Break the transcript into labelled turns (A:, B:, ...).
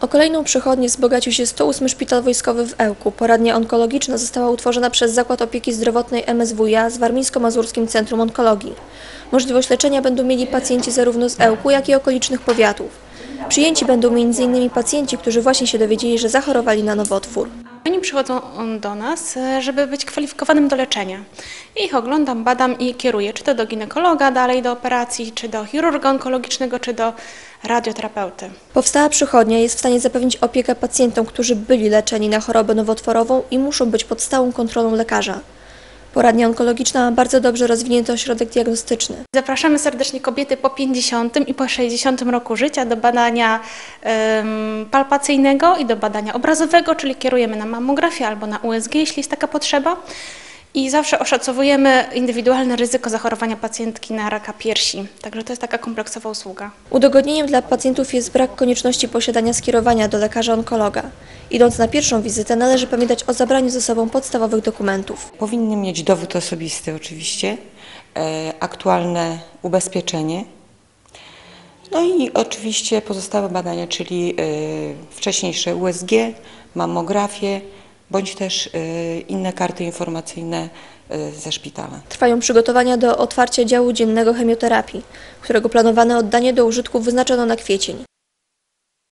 A: O kolejną przychodnię wzbogacił się 108 Szpital Wojskowy w Ełku. Poradnia onkologiczna została utworzona przez Zakład Opieki Zdrowotnej MSWiA z Warmińsko-Mazurskim Centrum Onkologii. Możliwość leczenia będą mieli pacjenci zarówno z Ełku, jak i okolicznych powiatów. Przyjęci będą m.in. pacjenci, którzy właśnie się dowiedzieli, że zachorowali na nowotwór.
B: Oni przychodzą do nas, e, żeby być kwalifikowanym do leczenia. Ich oglądam, badam i kieruję, czy to do ginekologa, dalej do operacji, czy do chirurga onkologicznego, czy do radioterapeuty.
A: Powstała przychodnia jest w stanie zapewnić opiekę pacjentom, którzy byli leczeni na chorobę nowotworową i muszą być pod stałą kontrolą lekarza. Poradnia onkologiczna ma bardzo dobrze rozwinięty ośrodek diagnostyczny.
B: Zapraszamy serdecznie kobiety po 50 i po 60 roku życia do badania em, palpacyjnego i do badania obrazowego, czyli kierujemy na mammografię albo na USG, jeśli jest taka potrzeba. I zawsze oszacowujemy indywidualne ryzyko zachorowania pacjentki na raka piersi. Także to jest taka kompleksowa usługa.
A: Udogodnieniem dla pacjentów jest brak konieczności posiadania skierowania do lekarza onkologa. Idąc na pierwszą wizytę należy pamiętać o zabraniu ze sobą podstawowych dokumentów.
C: Powinny mieć dowód osobisty oczywiście, e, aktualne ubezpieczenie, no i oczywiście pozostałe badania, czyli e, wcześniejsze USG, mammografię, bądź też e, inne karty informacyjne e, ze szpitala.
A: Trwają przygotowania do otwarcia działu dziennego chemioterapii, którego planowane oddanie do użytku wyznaczono na kwiecień.